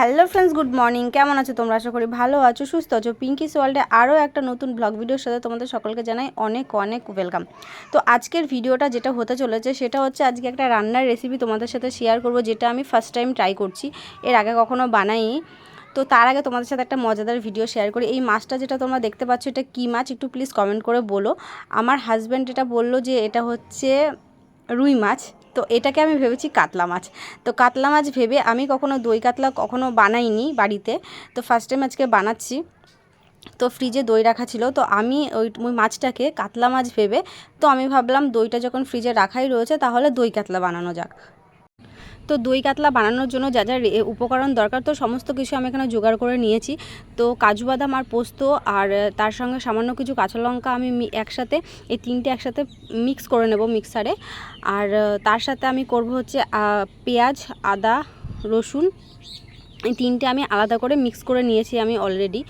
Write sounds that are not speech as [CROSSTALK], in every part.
Hello friends, good morning. কেমন আছো তোমরা? আশা করি ভালো আছো, সুস্থ আছো। পিঙ্কিস ওয়ার্ল্ডে আরও একটা নতুন ব্লগ ভিডিওর সাথে তোমাদের সকলকে জানাই অনেক অনেক ওয়েলকাম তো আজকের ভিডিওটা যেটা হতে চলেছে, সেটা হচ্ছে আজকে একটা রান্নার রেসিপি তোমাদের সাথে শেয়ার করব, যেটা আমি ফার্স্ট টাইম ট্রাই করছি। এর আগে কখনো বানাইনি। তো তার আগে তোমাদের সাথে একটা মজাদার ভিডিও শেয়ার করি। এই মাছটা যেটা তোমরা দেখতে পাচ্ছ, এটা কী মাছ? একটু প্লিজ কমেন্ট করে বলো। আমার হাজব্যান্ড এটা বলল যে এটা হচ্ছে রুই মাছ। তো এটাকে আমি ভেবেছি কাতলা মাছ। তো কাতলা মাছ ভেবে আমি কখনো দই কাতলা কখনো বানাইনি বাড়িতে। তো ফার্স্ট টাইম আজকে বানাচ্ছি। তো ফ্রিজে দই রাখা ছিল। তো আমি ওই ওই মাছটাকে কাতলা মাছ ভেবে, তো আমি ভাবলাম দইটা যখন ফ্রিজে রাখাই রয়েছে, তাহলে দই কাতলা বানানো যাক। তো দই কাতলা বানানোর জন্য যা যা উপকরণ দরকার, তো সমস্ত কিছু আমি এখানে জোগাড় করে নিয়েছি। তো কাজু বাদাম আর পোস্ত আর তার সঙ্গে সামান্য কিছু কাঁচা লঙ্কা আমি একসাথে, এই তিনটে একসাথে মিক্স করে নেব মিক্সারে আর তার সাথে আমি করব হচ্ছে পেঁয়াজ, আদা, রসুন, এই তিনটে আমি আলাদা করে মিক্স করে নিয়েছি আমি অলরেডি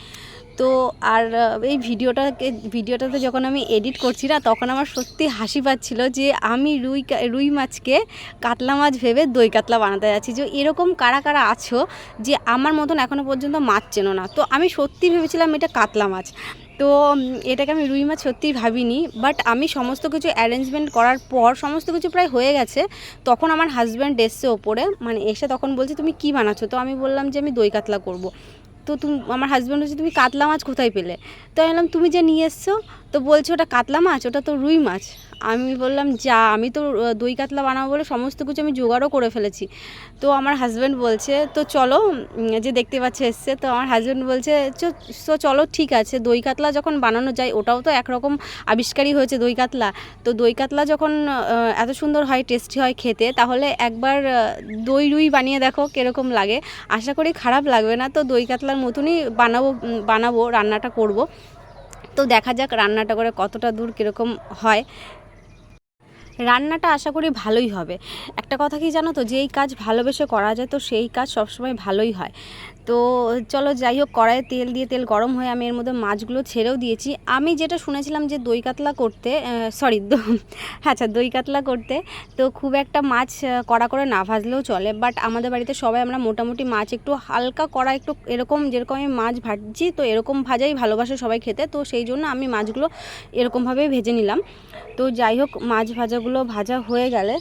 তো আর এই ভিডিওটাকে, ভিডিওটাতে যখন আমি এডিট করছি না, তখন আমার সত্যি হাসি পাচ্ছিল যে আমি রুই রুই মাছকে কাতলা মাছ ভেবে দই কাতলা বানাতে যাচ্ছি। যে এরকম কারা কারা আছো যে আমার মতন এখনও পর্যন্ত মাছ চেনো না? তো আমি সত্যি ভেবেছিলাম এটা কাতলা মাছ। তো এটাকে আমি রুই মাছ সত্যিই ভাবিনি বাট আমি সমস্ত কিছু অ্যারেঞ্জমেন্ট করার পর, সমস্ত কিছু প্রায় হয়ে গেছে, তখন আমার হাজব্যান্ড এসছে ওপরে মানে এসে তখন বলছে, তুমি কি বানাচ্ছো? তো আমি বললাম যে আমি দই কাতলা করব। তো তুমি, আমার হাজব্যান্ড হচ্ছে তুমি কাতলা মাছ কোথায় পেলে? তো আমি বললাম, তুমি যে নিয়ে এসছো, তো বলছো ওটা কাতলা মাছ, ওটা তো রুই মাছ। আমি বললাম, যা, আমি তো দই কাতলা বানাবো বলে সমস্ত কিছু আমি জোগাড়ও করে ফেলেছি। তো আমার হাজব্যান্ড বলছে, তো চলো যে দেখতে পাচ্ছে এসছে, তো আমার হাজব্যান্ড বলছে, "চ- তো চলো, ঠিক আছে। দই কাতলা যখন বানানো যায়, ওটাও তো একরকম আবিষ্কারই হয়েছে দই কাতলা। তো দই কাতলা যখন এত সুন্দর হয় টেস্টি হয় খেতে, তাহলে একবার দই রুই বানিয়ে দেখো কীরকম লাগে। আশা করি খারাপ লাগবে না, তো দই কাতলার মতনই বানাবো বানাবো, রান্নাটা করব। তো দেখা যাক রান্নাটা করে কতটা দূর কীরকম হয়। রান্নাটা আশা করি ভালোই হবে। একটা কথা কি জানো তো, যেই কাজ ভালোবেসে করা যায় তো সেই কাজ সবসময় ভালোই হয়। তো চলো যাই হোক, কড়াইয়ে তেল দিয়ে, তেল গরম হয়ে আমি এর মধ্যে মাছগুলো ছেড়েও দিয়েছি। আমি যেটা শুনেছিলাম যে দই কাতলা করতে সরি [LAUGHS] আচ্ছা দই কাতলা করতে, তো খুব একটা মাছ কড়া করে না ভাজলেও চলে। বাট আমাদের বাড়িতে সবাই আমরা মোটামুটি মাছ একটু হালকা কড়া, একটু এরকম যেরকম আমি মাছ ভাজছি তো এরকম ভাজাই ভালোবাসে সবাই খেতে। তো সেই জন্য আমি মাছগুলো এরকমভাবেই ভেজে নিলাম। তো যাই হোক, মাছ ভাজাগুলো ভাজা হয়ে গেলে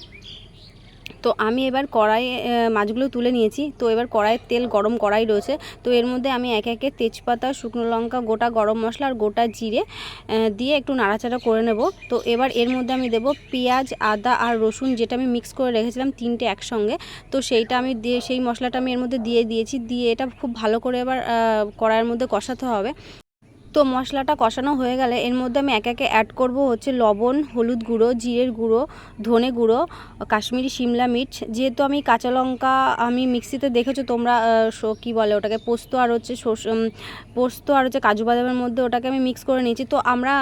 তো আমি এবার কড়াইয়ে মাছগুলো তুলে নিয়েছি। তো এবার কড়াইয়ের তেল গরম কড়াই রয়েছে। তো এর মধ্যে আমি একে একে তেজপাতা, শুকনো লঙ্কা, গোটা গরম মশলা আর গোটা জিরে দিয়ে একটু নাড়াচাড়া করে নেব। তো এবার এর মধ্যে আমি দেব পেঁয়াজ, আদা আর রসুন, যেটা আমি মিক্স করে রেখেছিলাম তিনটে একসঙ্গে। তো সেইটা আমি দিয়ে, সেই মশলাটা আমি এর মধ্যে দিয়ে দিয়েছি। দিয়ে এটা খুব ভালো করে এবার কড়াইয়ের মধ্যে কষাতে হবে। তো মশলাটা কষানো হয়ে গেলে এর মধ্যে আমি একে একে অ্যাড করব হচ্ছে লবণ, হলুদ গুঁড়ো, জিরের গুঁড়ো, ধনে গুঁড়ো, কাশ্মীরি শিমলা মির্চ। যেহেতু আমি কাঁচা লঙ্কা আমি মিক্সিতে দেখেছ তোমরা কি বলে ওটাকে, পোস্ত আর হচ্ছে পোস্ত আর হচ্ছে কাজু বাদামের মধ্যে ওটাকে আমি মিক্স করে নিয়েছি। তো আমরা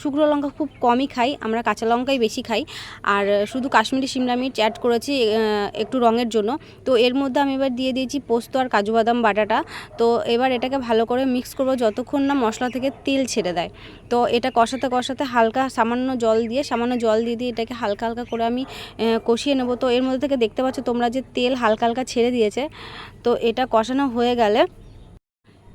শুকনো লঙ্কা খুব কমই খাই, আমরা কাঁচা লঙ্কাই বেশি খাই। আর শুধু কাশ্মীরি শিমলা মির্চ অ্যাড করেছি একটু রঙের জন্য। তো এর মধ্যে আমি এবার দিয়ে দিয়েছি পোস্ত আর কাজু বাদাম বাটাটা। তো এবার এটাকে ভালো করে মিক্স করব যতক্ষণ না মশলা থেকে তেল ছেড়ে দেয়। তো এটা কষাতে কষাতে হালকা সামান্য জল দিয়ে, সামান্য জল দিয়ে দিয়ে এটাকে হালকা হালকা করে আমি কষিয়ে নেব। তো এর মধ্যে থেকে দেখতে পাচ্ছ তোমরা যে তেল হালকা হালকা ছেড়ে দিয়েছে। তো এটা কষানো হয়ে গেলে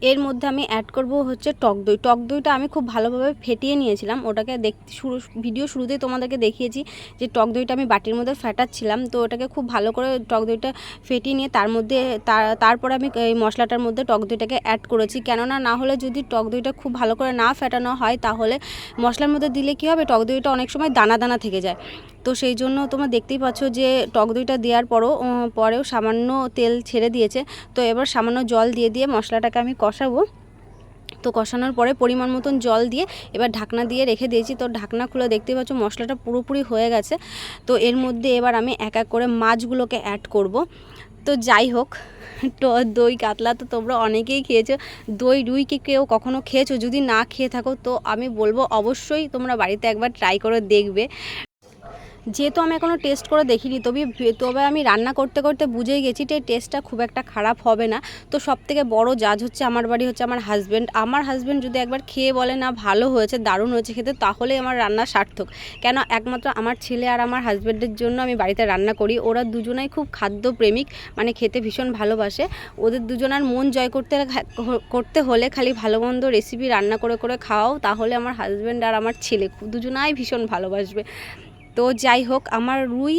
এর মধ্যে আমি অ্যাড করব হচ্ছে টক দই। টক দইটা আমি খুব ভালোভাবে ফেটিয়ে নিয়েছিলাম। ওটাকে দেখতে শুরু ভিডিও শুরুতেই তোমাদেরকে দেখিয়েছি যে টক দইটা আমি বাটির মধ্যে ফেটাচ্ছিলাম। তো ওটাকে খুব ভালো করে টক দইটা ফেটিয়ে নিয়ে তার মধ্যে তার- তারপরে আমি এই মশলাটার মধ্যে টক দইটাকে অ্যাড করেছি। কেননা না হলে যদি টক দইটা খুব ভালো করে না ফেটানো হয়, তাহলে মশলার মধ্যে দিলে কী হবে? টক দইটা অনেক সময় দানা দানা থেকে যায়। তো সেই জন্য তোমরা দেখতেই পাচ্ছ যে টক দইটা দেওয়ার পরও পরেও সামান্য তেল ছেড়ে দিয়েছে। তো এবার সামান্য জল দিয়ে দিয়ে মশলাটাকে আমি কষাবো। তো কষানোর পরে পরিমাণ মতন জল দিয়ে এবার ঢাকনা দিয়ে রেখে দিয়েছি। তো ঢাকনা খুলে দেখতেই পাচ্ছ মশলাটা পুরোপুরি হয়ে গেছে। তো এর মধ্যে এবার আমি এক এক করে মাছগুলোকে অ্যাড করব। তো যাই হোক, তো দই কাতলা তো তোমরা অনেকেই খেয়েছো। দই রুই কি কেউ কখনো খেয়েছো? যদি না খেয়ে থাকো, তো আমি বলব অবশ্যই তোমরা বাড়িতে একবার ট্রাই করে দেখবে। যেহেতু আমি এখনও টেস্ট করে দেখিনি, তবে তবে আমি রান্না করতে করতে বুঝেই গেছি যে টেস্টটা খুব একটা খারাপ হবে না। তো সব থেকে বড় জাজ হচ্ছে আমার বাড়ি হচ্ছে আমার হাজব্যান্ড আমার হাজব্যান্ড যদি একবার খেয়ে বলে না, ভালো হয়েছে, দারুণ হয়েছে খেতে, তাহলেই আমার রান্না সার্থক। কেন একমাত্র আমার ছেলে আর আমার হাজব্যান্ডের জন্য আমি বাড়িতে রান্না করি। ওরা দুজনাই খুব খাদ্যপ্রেমিক মানে খেতে ভীষণ ভালোবাসে। ওদের দুজনার মন জয় করতে করতে হলে খালি ভালো মন্দ রেসিপি রান্না করে করে খাওয়াও, তাহলে আমার হাজব্যান্ড আর আমার ছেলে, দুজনাই ভীষণ ভালোবাসবে। তো যাই হোক, আমার রুই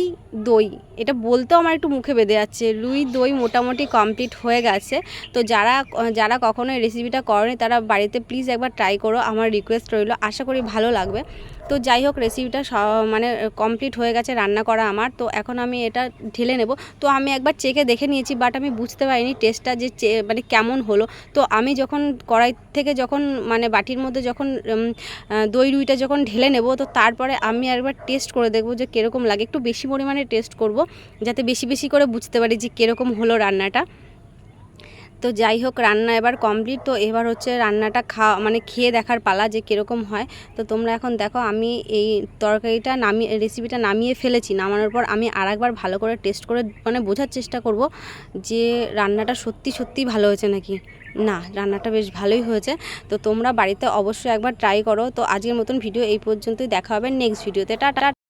দই, এটা বলতেও আমার একটু মুখে বেঁধে যাচ্ছে। রুই দই মোটামুটি কমপ্লিট হয়ে গেছে। তো যারা যারা কখনো এই রেসিপিটা করেনি, তারা বাড়িতে প্লিজ একবার ট্রাই করো। আমার রিকোয়েস্ট রইল। আশা করি ভালো লাগবে। তো যাই হোক রেসিপিটা মানে কমপ্লিট হয়ে গেছে, রান্না করা আমার। তো এখন আমি এটা ঢেলে নেব। তো আমি একবার চেকে দেখে নিয়েছি বাট আমি বুঝতে পারিনি টেস্টটা যে মানে কেমন হলো। তো আমি যখন কড়াই থেকে যখন মানে বাটির মধ্যে যখন দই রুইটা যখন ঢেলে নেব, তো তারপরে আমি একবার টেস্ট করে দেখব যে কীরকম লাগে। একটু বেশি পরিমাণে টেস্ট করব, যাতে বেশি বেশি করে বুঝতে পারি যে কীরকম হলো রান্নাটা। তো যাই হোক, রান্না এবার কমপ্লিট তো এবার হচ্ছে রান্নাটা খাওয়া মানে খেয়ে দেখার পালা যে কীরকম হয়। তো তোমরা এখন দেখো, আমি এই তরকারিটা নামিয়ে রেসিপিটা নামিয়ে ফেলেছি। নামানোর পর আমি আরেকবার ভালো করে টেস্ট করে মানে বোঝার চেষ্টা করব যে রান্নাটা সত্যি সত্যি ভালো হয়েছে নাকি? না, রান্নাটা বেশ ভালোই হয়েছে। তো তোমরা বাড়িতে অবশ্যই একবার ট্রাই করো। তো আজকের মতন ভিডিও এই পর্যন্তই। দেখা হবে নেক্সট ভিডিওতে টাটা